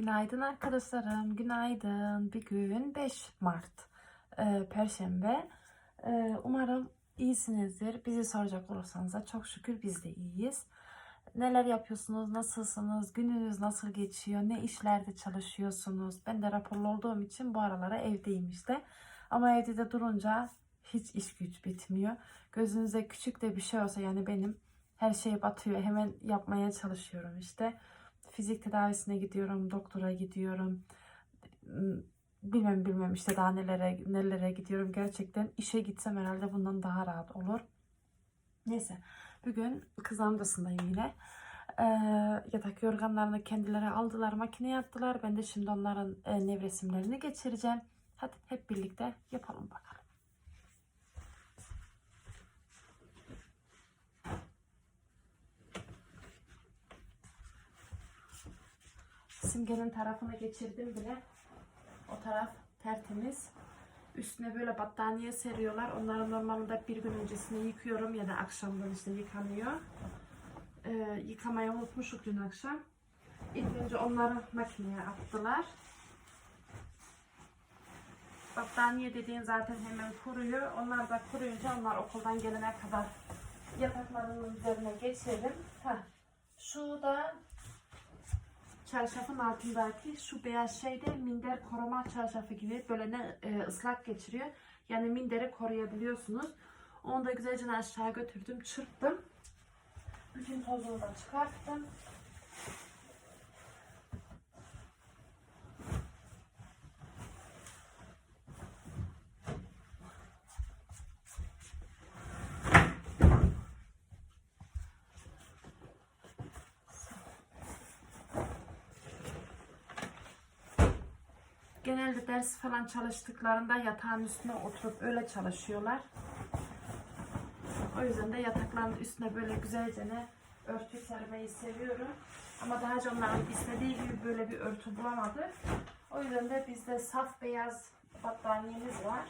Günaydın arkadaşlarım, günaydın. Bir gün 5 Mart, e, Perşembe. E, umarım iyisinizdir. Bizi soracak olursanız da çok şükür biz de iyiyiz. Neler yapıyorsunuz, nasılsınız, gününüz nasıl geçiyor, ne işlerde çalışıyorsunuz? Ben de raporlu olduğum için bu aralara evdeyim işte. Ama evde de durunca hiç iş güç bitmiyor. Gözünüze küçük de bir şey olsa yani benim her şey batıyor. Hemen yapmaya çalışıyorum işte fizik tedavisine gidiyorum, doktora gidiyorum. Bilmem bilmem işte daha nelere nelere gidiyorum. Gerçekten işe gitsem herhalde bundan daha rahat olur. Neyse. Bugün kızlarım odasındayım yine. Ee, yatak yorganlarını kendileri aldılar, makineye attılar. Ben de şimdi onların e, nevresimlerini geçireceğim. Hadi hep birlikte yapalım bakalım. Simgenin tarafına geçirdim bile. O taraf tertemiz. Üstüne böyle battaniye seriyorlar. Onları normalde bir gün öncesinde yıkıyorum ya da akşamdan işte yıkanıyor. Ee, yıkamayı unutmuşuk dün akşam. İlk önce onları makineye attılar. Battaniye dediğin zaten hemen kuruyor. Onlar da kuruyunca onlar okuldan gelene kadar yataklarının üzerine geçelim. Heh. Şu da çarşafın altındaki şu beyaz şey de minder koruma çarşafı gibi böyle ne e, ıslak geçiriyor. Yani minderi koruyabiliyorsunuz. Onu da güzelce aşağı götürdüm, çırptım. Bütün tozunu da çıkarttım. Genelde ders falan çalıştıklarında yatağın üstüne oturup öyle çalışıyorlar. O yüzden de yatakların üstüne böyle güzelce ne örtü sermeyi seviyorum. Ama daha önce onların istediği gibi böyle bir örtü bulamadık. O yüzden de bizde saf beyaz battaniyemiz var.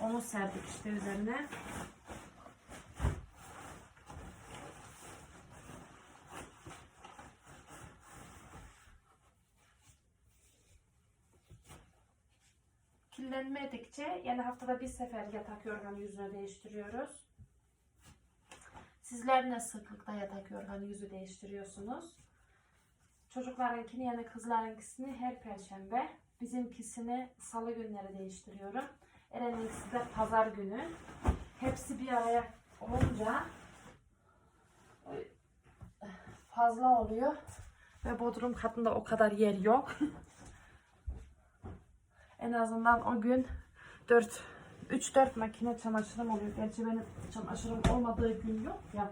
Onu serdik işte üzerine. Kirlenmedikçe yani haftada bir sefer yatak yorganı yüzüne değiştiriyoruz. Sizler ne sıklıkta yatak yorganı yüzü değiştiriyorsunuz? Çocuklarınkini yani kızlarınkisini her perşembe, bizimkisini salı günleri değiştiriyorum. Eren'inkisi de pazar günü. Hepsi bir araya olunca fazla oluyor ve bodrum katında o kadar yer yok. En azından o gün 4 3-4 makine çamaşırım oluyor. Gerçi benim çamaşırım olmadığı gün yok ya.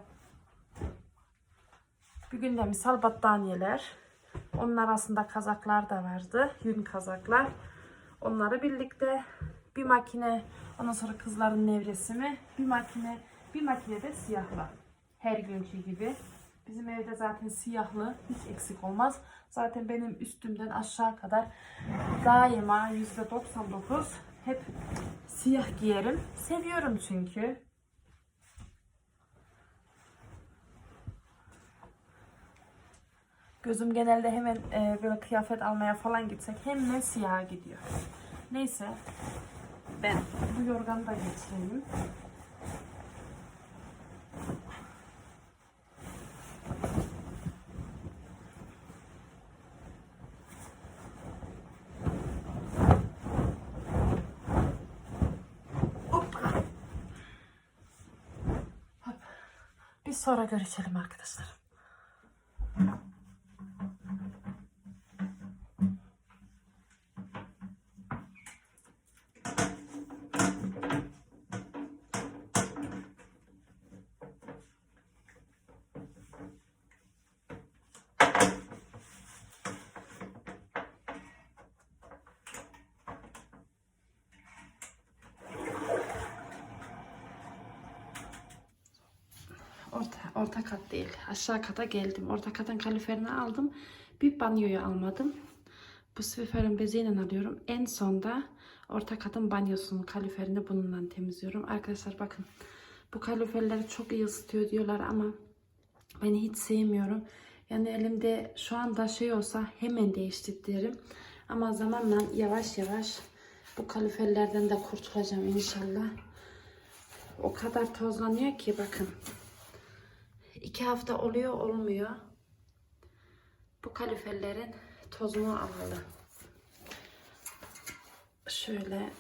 Bir gün de misal battaniyeler. Onun arasında kazaklar da vardı. Yün kazaklar. Onları birlikte bir makine ondan sonra kızların nevresimi bir makine bir makine de siyahla. Her günkü gibi. Bizim evde zaten siyahlı hiç eksik olmaz. Zaten benim üstümden aşağı kadar daima %99 hep siyah giyerim. Seviyorum çünkü. Gözüm genelde hemen e, böyle kıyafet almaya falan gitsek hemen siyah gidiyor. Neyse ben bu yorganı da geçireyim. Sonra görüşelim arkadaşlar. Orta, orta kat değil. Aşağı kata geldim. Orta katın kaliferini aldım. Bir banyoyu almadım. Bu Swiffer'in beziyle alıyorum. En sonda orta katın banyosunun kaliferini bununla temizliyorum. Arkadaşlar bakın. Bu kaliferleri çok iyi ısıtıyor diyorlar ama ben hiç sevmiyorum. Yani elimde şu anda şey olsa hemen değiştiririm. Ama zamanla yavaş yavaş bu kaliferlerden de kurtulacağım inşallah. O kadar tozlanıyor ki bakın. İki hafta oluyor olmuyor. Bu kaliferlerin tozunu alalı. Şöyle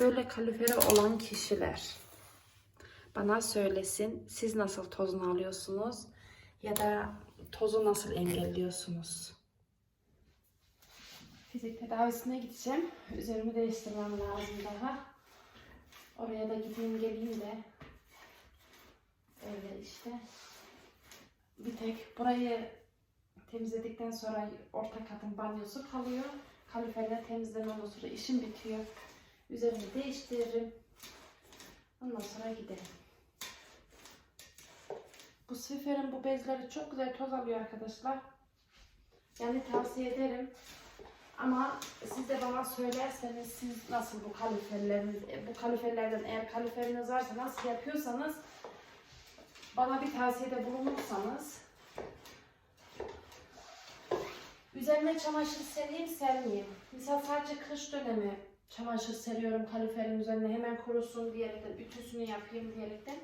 böyle kaliferi olan kişiler bana söylesin siz nasıl tozunu alıyorsunuz ya da tozu nasıl engelliyorsunuz? Fizik tedavisine gideceğim. Üzerimi değiştirmem lazım daha. Oraya da gideyim geleyim de. Öyle işte. Bir tek burayı temizledikten sonra orta katın banyosu kalıyor. Kaliferler temizleme sonra işim bitiyor. Üzerimi değiştiririm. Ondan sonra giderim. Bu Swiffer'in bu bezleri çok güzel toz alıyor arkadaşlar. Yani tavsiye ederim. Ama siz de bana söylerseniz siz nasıl bu kaliferlerin bu kaliferlerden eğer kaliferiniz varsa nasıl yapıyorsanız bana bir tavsiyede bulunursanız üzerine çamaşır sereyim sermeyeyim. Mesela sadece kış dönemi çamaşır seriyorum kaliferin üzerine hemen kurusun diyerekten ütüsünü yapayım diyerekten.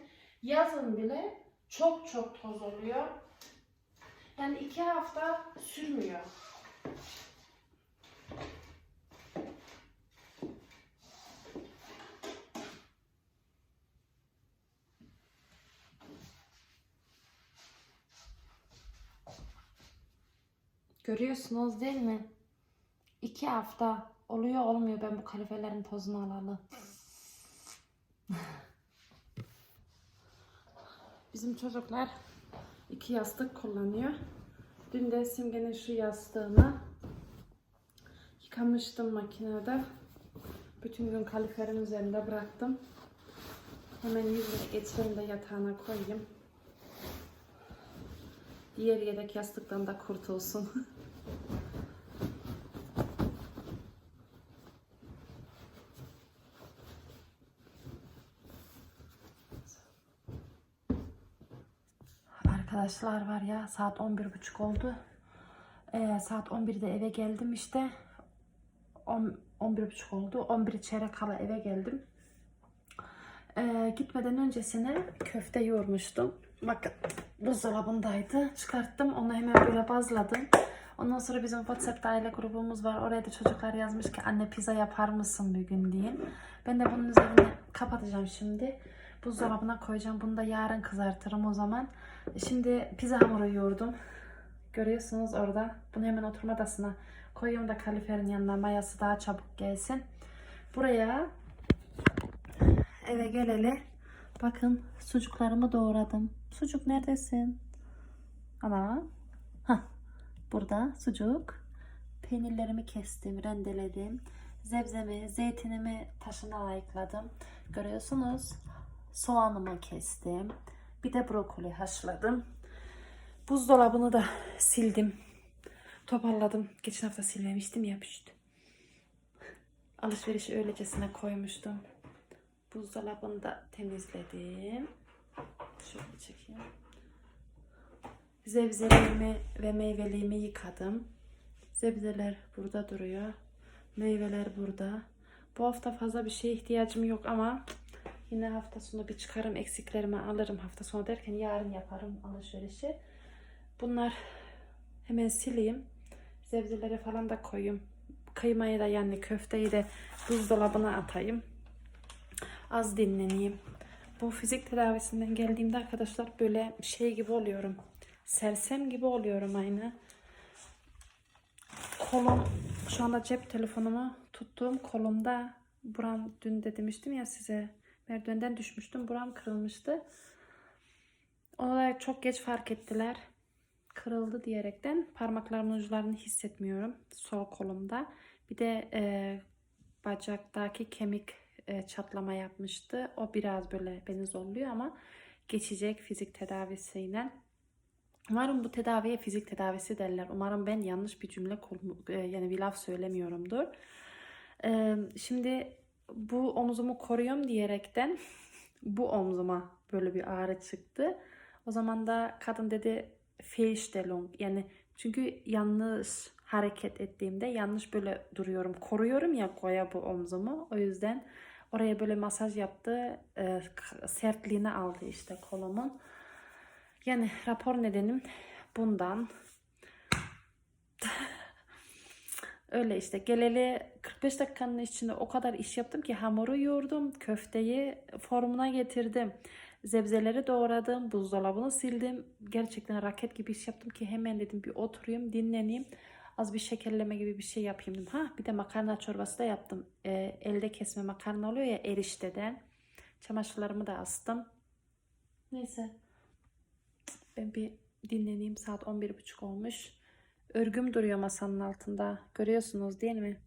Yazın bile çok çok toz oluyor. Yani iki hafta sürmüyor. Görüyorsunuz değil mi? İki hafta oluyor olmuyor ben bu kaliferlerin tozunu alalı. Bizim çocuklar iki yastık kullanıyor. Dün de Simge'nin şu yastığını yıkamıştım makinede. Bütün gün kaliferin üzerinde bıraktım. Hemen yüzüne geçireyim de yatağına koyayım. Diğer yedek yastıktan da kurtulsun. Arkadaşlar var ya saat 11.30 oldu. Ee, saat 11'de eve geldim işte. 10, 11.30 oldu. 11 çeyrek kala eve geldim. Ee, gitmeden öncesine köfte yoğurmuştum. Bakın buzdolabındaydı. Çıkarttım. Onu hemen böyle bazladım. Ondan sonra bizim WhatsApp'ta aile grubumuz var. Oraya da çocuklar yazmış ki anne pizza yapar mısın bir gün diye. Ben de bunun üzerine kapatacağım şimdi. Buzdolabına koyacağım. Bunu da yarın kızartırım o zaman. Şimdi pizza hamuru yoğurdum. Görüyorsunuz orada. Bunu hemen oturma odasına koyuyorum da kaliferin yanına mayası daha çabuk gelsin. Buraya eve geleli bakın sucuklarımı doğradım. Sucuk neredesin? Ana. Hah. Burada sucuk. Peynirlerimi kestim, rendeledim. Zebzemi, zeytinimi taşına ayıkladım. Görüyorsunuz. Soğanımı kestim. Bir de brokoli haşladım. Buzdolabını da sildim. Toparladım. Geçen hafta silmemiştim ya pişti. Alışverişi öylesine koymuştum. Buzdolabını da temizledim. Şöyle çekeyim. Zebzelerimi ve meyveliğimi yıkadım. Zebzeler burada duruyor. Meyveler burada. Bu hafta fazla bir şeye ihtiyacım yok ama yine hafta sonu bir çıkarım eksiklerimi alırım hafta sonu derken yarın yaparım alışverişi. Bunlar hemen sileyim. Sebzeleri falan da koyayım. Kıymayı da yani köfteyi de buzdolabına atayım. Az dinleneyim. Bu fizik tedavisinden geldiğimde arkadaşlar böyle şey gibi oluyorum. Sersem gibi oluyorum aynı. Kolum şu anda cep telefonumu tuttuğum kolumda buram dün de demiştim ya size merdivenden düşmüştüm. Buram kırılmıştı. Onu çok geç fark ettiler. Kırıldı diyerekten parmaklarımın uçlarını hissetmiyorum sol kolumda. Bir de e, bacaktaki kemik e, çatlama yapmıştı. O biraz böyle beni zorluyor ama geçecek fizik tedavisiyle. Umarım bu tedaviye fizik tedavisi derler. Umarım ben yanlış bir cümle e, yani bir laf söylemiyorumdur. Şimdi bu omuzumu koruyorum diyerekten bu omzuma böyle bir ağrı çıktı. O zaman da kadın dedi Fehlstellung yani çünkü yanlış hareket ettiğimde yanlış böyle duruyorum. Koruyorum ya koya bu omzumu. O yüzden oraya böyle masaj yaptı. e, sertliğini aldı işte kolumun. Yani rapor nedenim bundan. Öyle işte geleli 45 dakikanın içinde o kadar iş yaptım ki hamuru yoğurdum, köfteyi formuna getirdim. Zebzeleri doğradım, buzdolabını sildim. Gerçekten raket gibi iş yaptım ki hemen dedim bir oturayım, dinleneyim. Az bir şekerleme gibi bir şey yapayım dedim. Ha bir de makarna çorbası da yaptım. Ee, elde kesme makarna oluyor ya erişteden. Çamaşırlarımı da astım. Neyse. Ben bir dinleneyim. Saat 11.30 olmuş. Örgüm duruyor masanın altında. Görüyorsunuz değil mi?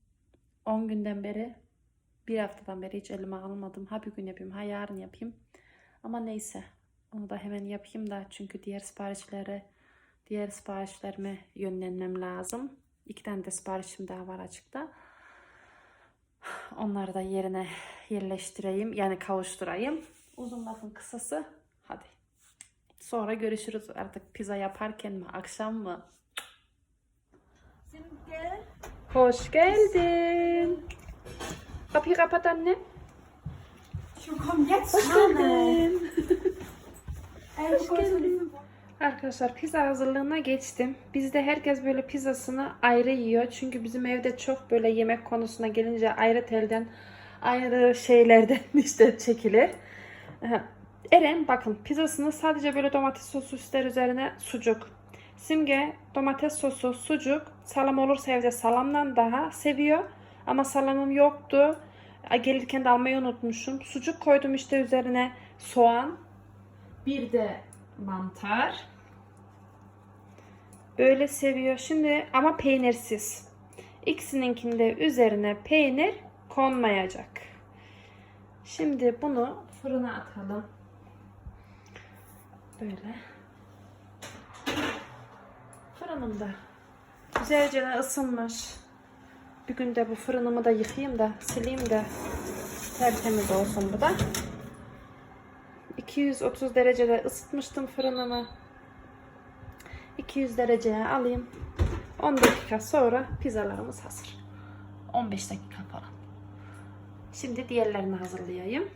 10 günden beri, bir haftadan beri hiç elime almadım. Ha bir gün yapayım, ha yarın yapayım. Ama neyse. Onu da hemen yapayım da çünkü diğer siparişlere, diğer siparişlerime yönlenmem lazım. İki tane de siparişim daha var açıkta. Onları da yerine yerleştireyim. Yani kavuşturayım. Uzun lafın kısası. Hadi. Sonra görüşürüz artık pizza yaparken mi, akşam mı? Hoş geldin. Kapıyı kapat anne. Komm jetzt Hoş geldin. Hoş geldin. Arkadaşlar pizza hazırlığına geçtim. Bizde herkes böyle pizzasını ayrı yiyor. Çünkü bizim evde çok böyle yemek konusuna gelince ayrı telden ayrı şeylerden işte çekilir. Eren bakın pizzasını sadece böyle domates sosu ister üzerine sucuk. Simge domates sosu, sucuk, salam olursa evde salamdan daha seviyor. Ama salamım yoktu. Gelirken de almayı unutmuşum. Sucuk koydum işte üzerine soğan. Bir de mantar. Böyle seviyor. Şimdi ama peynirsiz. İkisininkinde üzerine peynir konmayacak. Şimdi bunu fırına atalım. Böyle. Fırınımda güzelce ısınmış. Bir gün de bu fırınımı da yıkayayım da sileyim de tertemiz olsun bu da. 230 derecede ısıtmıştım fırınımı. 200 dereceye alayım. 10 dakika sonra pizzalarımız hazır. 15 dakika falan. Şimdi diğerlerini hazırlayayım.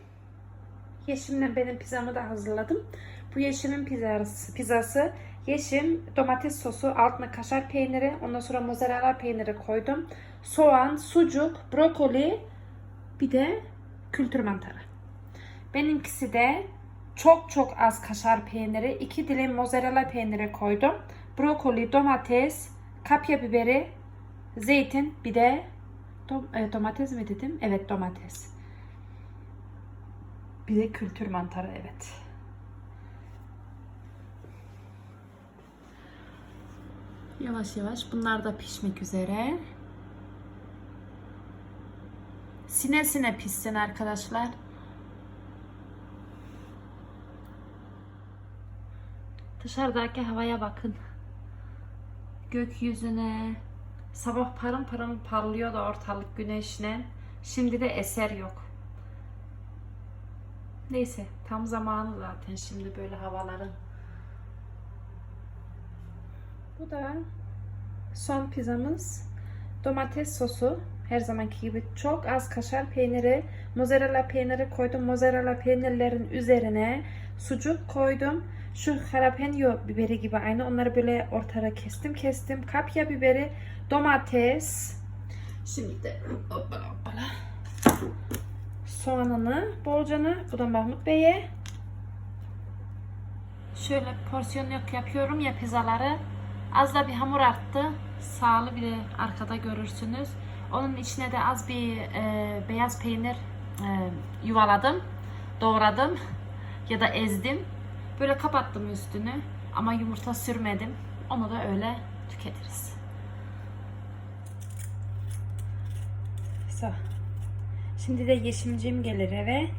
Yeşim'le benim pizzamı da hazırladım. Bu Yeşim'in pizzası, pizzası Yeşim domates sosu, altına kaşar peyniri, ondan sonra mozzarella peyniri koydum. Soğan, sucuk, brokoli, bir de kültür mantarı. Benimkisi de çok çok az kaşar peyniri, 2 dilim mozzarella peyniri koydum. Brokoli, domates, kapya biberi, zeytin, bir de e, domates mi dedim? Evet domates. Bir de kültür mantarı evet. Yavaş yavaş bunlar da pişmek üzere. Sine sine pişsin arkadaşlar. Dışarıdaki havaya bakın. Gökyüzüne. Sabah parım parım parlıyor da ortalık güneşle. Şimdi de eser yok. Neyse tam zamanı zaten şimdi böyle havaların. Bu da son pizzamız. Domates sosu. Her zamanki gibi çok az kaşar peyniri, mozzarella peyniri koydum. Mozzarella peynirlerin üzerine sucuk koydum. Şu jalapeno biberi gibi aynı. Onları böyle ortada kestim kestim. Kapya biberi, domates. Şimdi de hoppala hoppala. Soğanını, bolcanı. Bu da Mahmut Bey'e. Şöyle porsiyonluk yapıyorum ya pizzaları. Az da bir hamur arttı. Sağlı bir de arkada görürsünüz. Onun içine de az bir e, beyaz peynir e, yuvaladım. Doğradım. Ya da ezdim. Böyle kapattım üstünü. Ama yumurta sürmedim. Onu da öyle tüketiriz. Şimdi de yeşimcim gelir eve.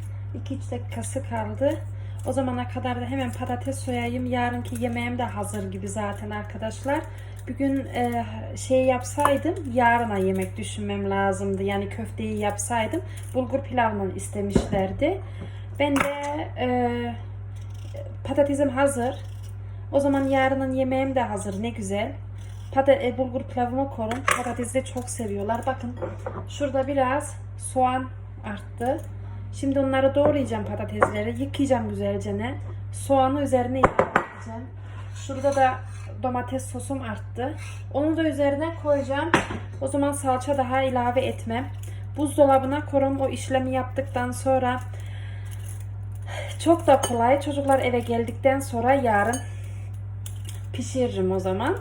2-3 dakikası kaldı. O zamana kadar da hemen patates soyayım. Yarınki yemeğim de hazır gibi zaten arkadaşlar. Bir gün e, şey yapsaydım yarına yemek düşünmem lazımdı. Yani köfteyi yapsaydım bulgur pilavla istemişlerdi. Ben de e, patatesim hazır. O zaman yarının yemeğim de hazır. Ne güzel. Pata e, bulgur pilavımı korun. Patatesi de çok seviyorlar. Bakın şurada biraz soğan arttı. Şimdi onları doğrayacağım patatesleri. Yıkayacağım güzelce ne. Soğanı üzerine yıkayacağım. Şurada da domates sosum arttı. Onu da üzerine koyacağım. O zaman salça daha ilave etmem. Buzdolabına korum o işlemi yaptıktan sonra çok da kolay. Çocuklar eve geldikten sonra yarın pişiririm o zaman.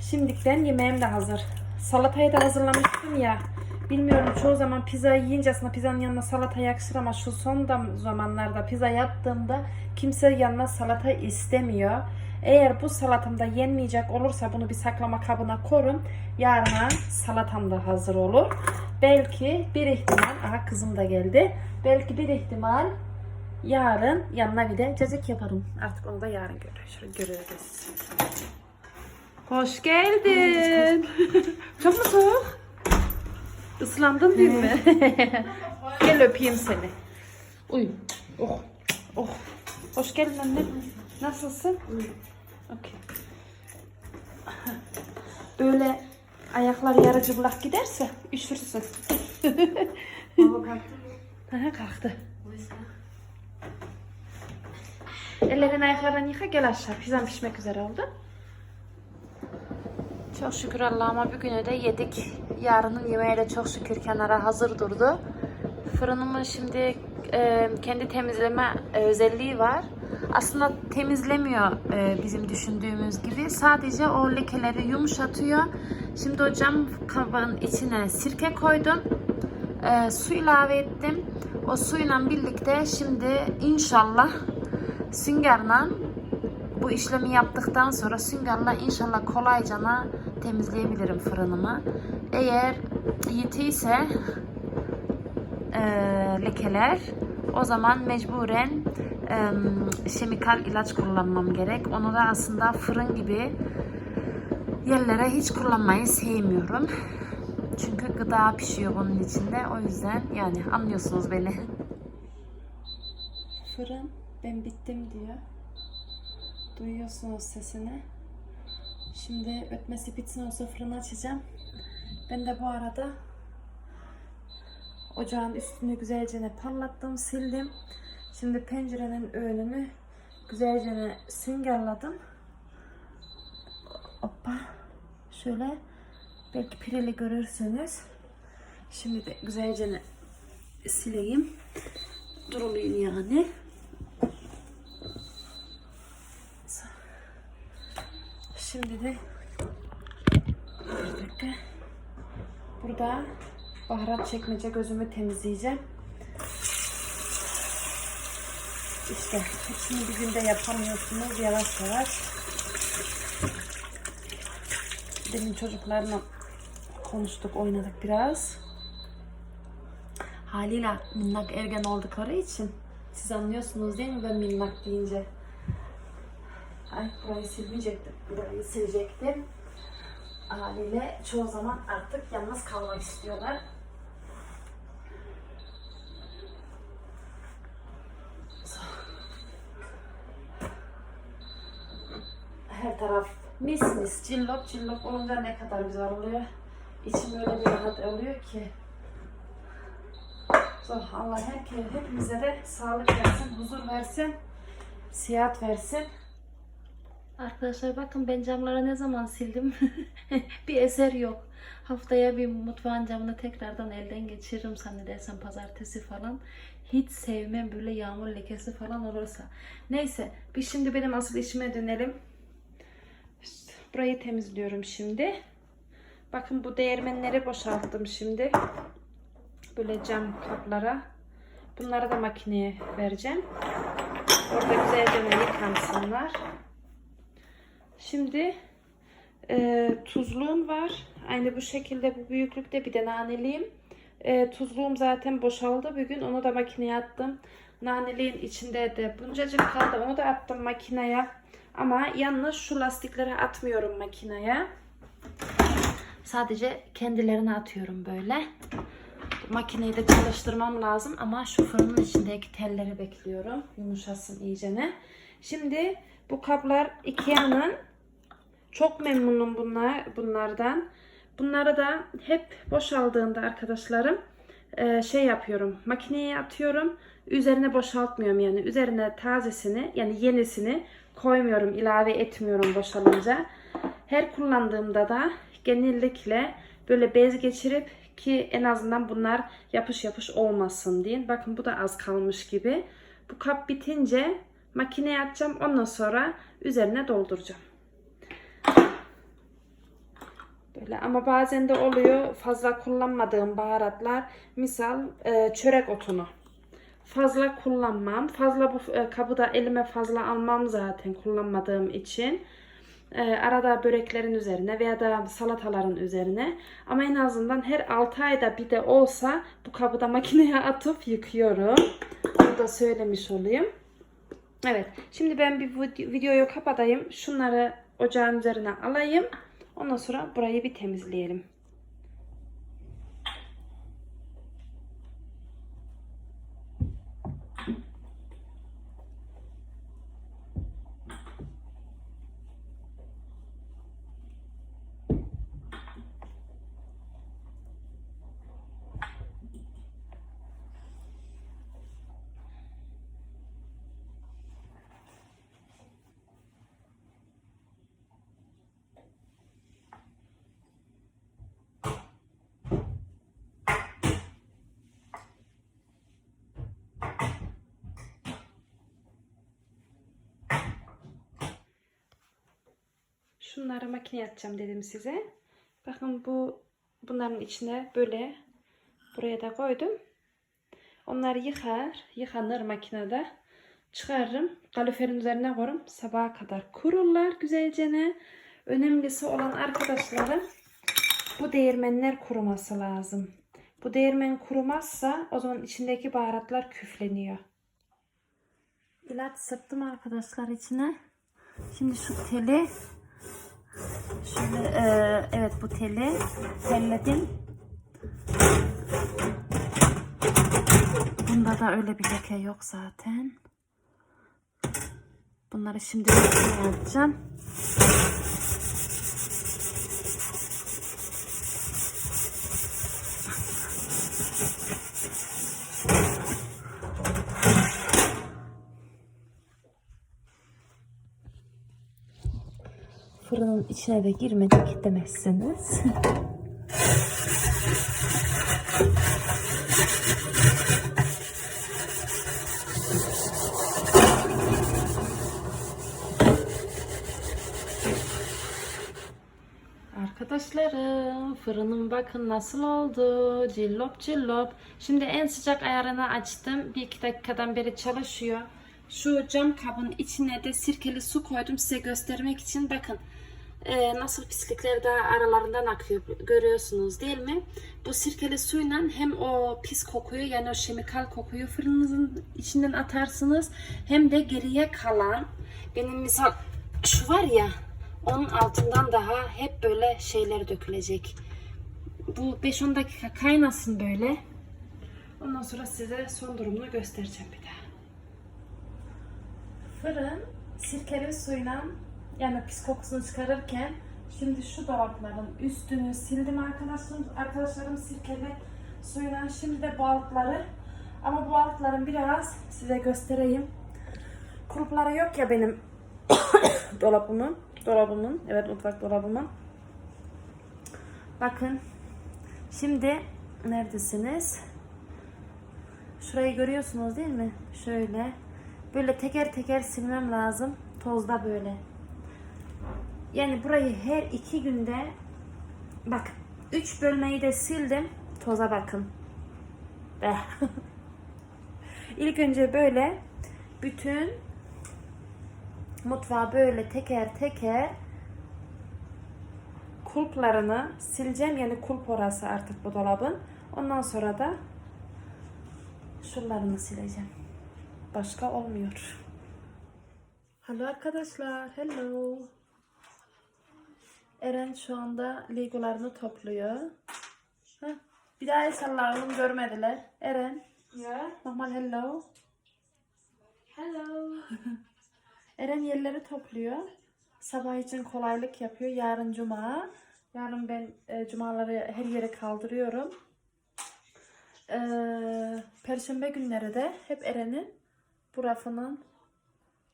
Şimdiden yemeğim de hazır. Salatayı da hazırlamıştım ya. Bilmiyorum çoğu zaman pizza yiyince aslında pizzanın yanına salata yakışır ama şu son da zamanlarda pizza yaptığımda kimse yanına salata istemiyor. Eğer bu salatamda yenmeyecek olursa bunu bir saklama kabına korum. Yarına salatam da hazır olur. Belki bir ihtimal, aha kızım da geldi. Belki bir ihtimal yarın yanına bir de cacık yaparım. Artık onu da yarın görürüz. görürüz. Hoş geldin. Çok mu soğuk? Islandın değil mi? Gel öpeyim seni. Uy. Oh. Oh. Hoş geldin anne. Nasılsın? Okey. Böyle ayaklar yarı cıplak giderse üşürsün. Aha, kalktı. Ellerini ayaklardan yıka gel aşağı. Pizzam pişmek üzere oldu. Çok şükür Allah'ıma bir güne de yedik. Yarının yemeği de çok şükür kenara hazır durdu. Fırınımın şimdi e, kendi temizleme e, özelliği var. Aslında temizlemiyor e, bizim düşündüğümüz gibi. Sadece o lekeleri yumuşatıyor. Şimdi o cam kabın içine sirke koydum. E, su ilave ettim. O suyla birlikte şimdi inşallah süngerle bu işlemi yaptıktan sonra süngerle inşallah kolaycana temizleyebilirim fırınımı. Eğer yitiyse e, lekeler o zaman mecburen e, şemikal ilaç kullanmam gerek. Onu da aslında fırın gibi yerlere hiç kullanmayı sevmiyorum. Çünkü gıda pişiyor bunun içinde. O yüzden yani anlıyorsunuz beni. Fırın ben bittim diyor. Duyuyorsunuz sesini. Şimdi ötmesi bitsin olsa fırını açacağım. Ben de bu arada ocağın üstünü güzelce parlattım, sildim. Şimdi pencerenin önünü güzelce süngerladım. Hoppa. Şöyle belki pireli görürsünüz. Şimdi de güzelce sileyim. Durulayım yani. Şimdi de bir dakika. Burada baharat çekmece gözümü temizleyeceğim. İşte hepsini bir günde yapamıyorsunuz yavaş yavaş. Demin çocuklarla konuştuk, oynadık biraz. Haliyle minnak ergen oldukları için siz anlıyorsunuz değil mi ben minnak deyince? Ay burayı silmeyecektim. Burayı silecektim. Haliyle çoğu zaman artık yalnız kalmak istiyorlar. Her taraf mis mis, cillop cillop olunca ne kadar güzel oluyor. İçim öyle bir rahat oluyor ki. So, Allah herkese, hepimize de sağlık versin, huzur versin, sihat versin. Arkadaşlar bakın ben camları ne zaman sildim bir eser yok. Haftaya bir mutfağın camını tekrardan elden geçiririm zannedersem pazartesi falan. Hiç sevmem böyle yağmur lekesi falan olursa. Neyse biz şimdi benim asıl işime dönelim. Burayı temizliyorum şimdi. Bakın bu değirmenleri boşalttım şimdi. Böyle cam kaplara. Bunları da makineye vereceğim. Orada güzelce yıkansınlar. Şimdi e, tuzluğum var. Aynı bu şekilde bu büyüklükte bir de naneliyim. E, tuzluğum zaten boşaldı bugün. Onu da makineye attım. Naneliğin içinde de buncacık kaldı. Onu da attım makineye. Ama yalnız şu lastikleri atmıyorum makineye. Sadece kendilerini atıyorum böyle. makineyi de çalıştırmam lazım ama şu fırının içindeki telleri bekliyorum. Yumuşasın iyicene. Şimdi bu kaplar Ikea'nın çok memnunum bunlar bunlardan. Bunları da hep boşaldığında arkadaşlarım e, şey yapıyorum. Makineye atıyorum. Üzerine boşaltmıyorum yani. Üzerine tazesini yani yenisini koymuyorum. ilave etmiyorum boşalınca. Her kullandığımda da genellikle böyle bez geçirip ki en azından bunlar yapış yapış olmasın diye. Bakın bu da az kalmış gibi. Bu kap bitince makineye atacağım. Ondan sonra üzerine dolduracağım. Böyle ama bazen de oluyor fazla kullanmadığım baharatlar. Misal e, çörek otunu. Fazla kullanmam. Fazla bu e, kabı da elime fazla almam zaten kullanmadığım için. E, arada böreklerin üzerine veya da salataların üzerine. Ama en azından her 6 ayda bir de olsa bu kabı da makineye atıp yıkıyorum. Bunu da söylemiş olayım. Evet. Şimdi ben bir vid- videoyu kapatayım. Şunları ocağın üzerine alayım. Ondan sonra burayı bir temizleyelim. Şunları makineye atacağım dedim size. Bakın bu bunların içine böyle buraya da koydum. Onları yıkar, yıkanır makinede. Çıkarırım, kaloriferin üzerine koyarım. Sabaha kadar kururlar güzelce. Önemlisi olan arkadaşlarım bu değirmenler kuruması lazım. Bu değirmen kurumazsa o zaman içindeki baharatlar küfleniyor. İlaç sıktım arkadaşlar içine. Şimdi şu teli Şöyle e, evet bu teli telledim. Bunda da öyle bir leke yok zaten. Şimdi makineye atacağım. Fırının içine de girmedik demezsiniz. Arkadaşlarım fırınım bakın nasıl oldu. Cillop cillop. Şimdi en sıcak ayarını açtım. Bir iki dakikadan beri çalışıyor. Şu cam kabın içine de sirkeli su koydum size göstermek için. Bakın e, nasıl pislikler de aralarından akıyor görüyorsunuz değil mi? Bu sirkeli suyla hem o pis kokuyu yani o şemikal kokuyu fırınınızın içinden atarsınız. Hem de geriye kalan benim misal şu var ya onun altından daha hep böyle şeyler dökülecek. Bu 5-10 dakika kaynasın böyle. Ondan sonra size son durumunu göstereceğim bir daha. Fırın sirkeli suyla yani pis kokusunu çıkarırken şimdi şu dolapların üstünü sildim arkadaşlarım, arkadaşlarım sirkeli suyla. Şimdi de balıkları ama bu balıkların biraz size göstereyim. Kulpları yok ya benim dolabımın dolabımın evet mutfak dolabımın. Bakın şimdi neredesiniz? Şurayı görüyorsunuz değil mi? Şöyle. Böyle teker teker silmem lazım. Tozda böyle yani burayı her iki günde bak üç bölmeyi de sildim toza bakın Be. İlk önce böyle bütün mutfağı böyle teker teker kulplarını sileceğim. Yani kulp orası artık bu dolabın. Ondan sonra da şuralarını sileceğim. Başka olmuyor. Hello arkadaşlar. Hello. Eren şu anda legolarını topluyor. Heh, Bir daha el sallayalım görmediler. Eren. Ja. Normal hello. Hallo. Eren yerleri topluyor. Sabah için kolaylık yapıyor. Yarın cuma. Yarın ben e, cumaları her yere kaldırıyorum. E, Perşembe günleri de hep Eren'in bu rafının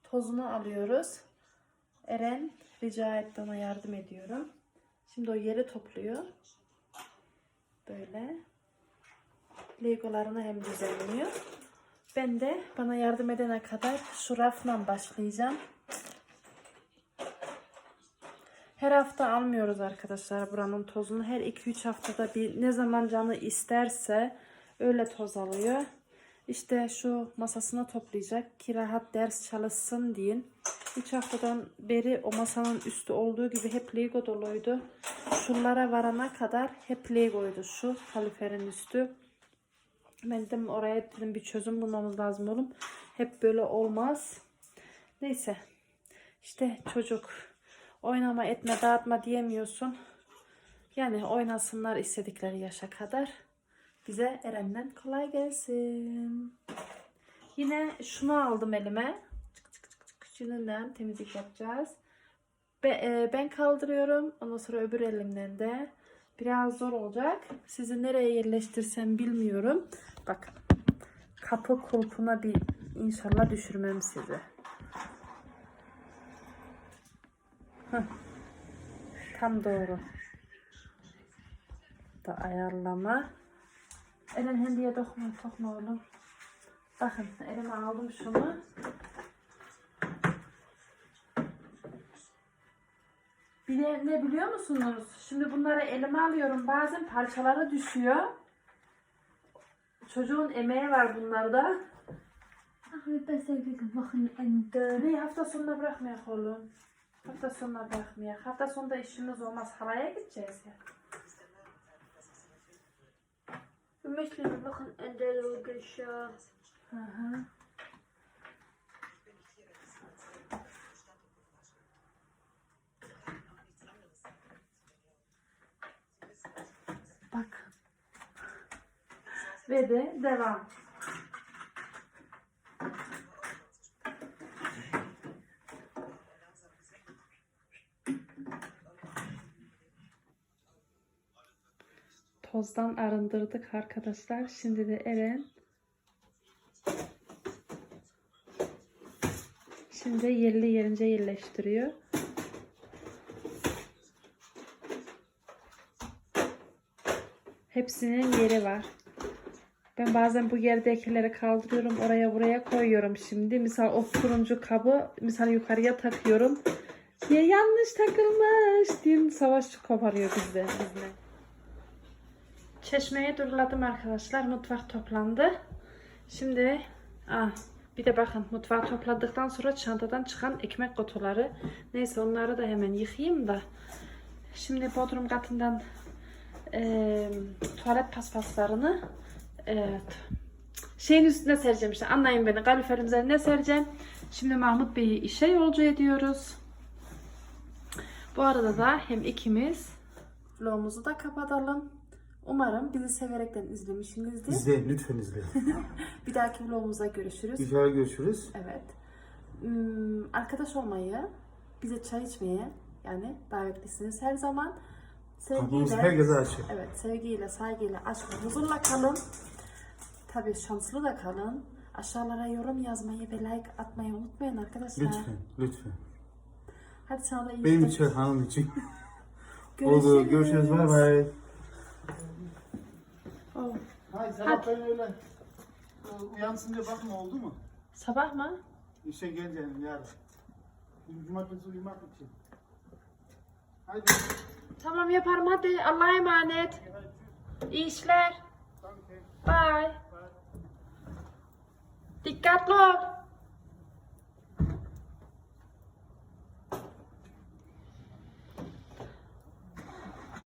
tozunu alıyoruz. Eren rica etti ona yardım ediyorum. Şimdi o yeri topluyor. Böyle. Legolarını hem düzenliyor. Ben de bana yardım edene kadar şu rafla başlayacağım. Her hafta almıyoruz arkadaşlar buranın tozunu. Her 2-3 haftada bir ne zaman canı isterse öyle toz alıyor. İşte şu masasını toplayacak ki rahat ders çalışsın deyin. 3 haftadan beri o masanın üstü olduğu gibi hep Lego doluydu. Şunlara varana kadar hep Lego'ydu şu kaliferin üstü. Ben dedim oraya dedim bir çözüm bulmamız lazım oğlum. Hep böyle olmaz. Neyse. İşte çocuk oynama etme dağıtma diyemiyorsun. Yani oynasınlar istedikleri yaşa kadar. Bize Eren'den kolay gelsin. Yine şunu aldım elime. Şununla temizlik yapacağız. E, ben kaldırıyorum. Ondan sonra öbür elimden de. Biraz zor olacak. Sizi nereye yerleştirsem bilmiyorum. Bakın. Kapı kulpuna bir inşallah düşürmem sizi. Heh. Tam doğru. Da ayarlama. Eren hendiye dokma, dokma oğlum. Bakın elime aldım şunu. De ne biliyor musunuz? Şimdi bunları elime alıyorum. Bazen parçaları düşüyor. Çocuğun emeği var bunlarda. Wochenende. Ne hafta sonuna bırakmayak oğlum. Hafta sonuna bırakmayak. Hafta sonunda işimiz olmaz. Halaya gideceğiz ya. Wir möchten am Wochenende Ve de devam. Tozdan arındırdık arkadaşlar. Şimdi de Eren Şimdi yerli yerince yerleştiriyor. Hepsinin yeri var. Ben bazen bu yerdekileri kaldırıyorum oraya buraya koyuyorum şimdi. Misal o turuncu kabı misal yukarıya takıyorum. Ya yanlış takılmış diye savaş koparıyor bizden bizden. Çeşmeyi duruladım arkadaşlar. Mutfak toplandı. Şimdi ah, bir de bakın mutfağı topladıktan sonra çantadan çıkan ekmek kutuları. Neyse onları da hemen yıkayayım da. Şimdi bodrum katından eee, tuvalet paspaslarını evet, şeyin üstüne sereceğim işte. Anlayın beni. Kaliferin üzerine sereceğim. Şimdi Mahmut Bey'i işe yolcu ediyoruz. Bu arada da hem ikimiz vlogumuzu da kapatalım. Umarım bizi severekten izlemişsinizdir. İzle, lütfen izle. Bir dahaki vlogumuzda görüşürüz. İnşallah görüşürüz. Evet. Hmm, arkadaş olmayı, bize çay içmeye yani davetlisiniz her zaman. Kapımız Sevgiyle, herkese açık. evet, sevgiyle, saygıyla, aşk ve huzurla kalın. Tabii şanslı da kalın. Aşağılara yorum yazmayı ve like atmayı unutmayın arkadaşlar. Lütfen, lütfen. Hadi sana da iyi Benim için, hanım için. Görüşürüz. Oldu, görüşürüz. Bay bay. Oh. Hayır, sabah ben öyle e, uyansın diye bakma oldu mu? Sabah mı? İşe geleceğim yarın. Cumartesi uyumak için. Haydi. Tamam yaparım hadi. Allah'a emanet. İyi işler. Bye. Dikkatli ol.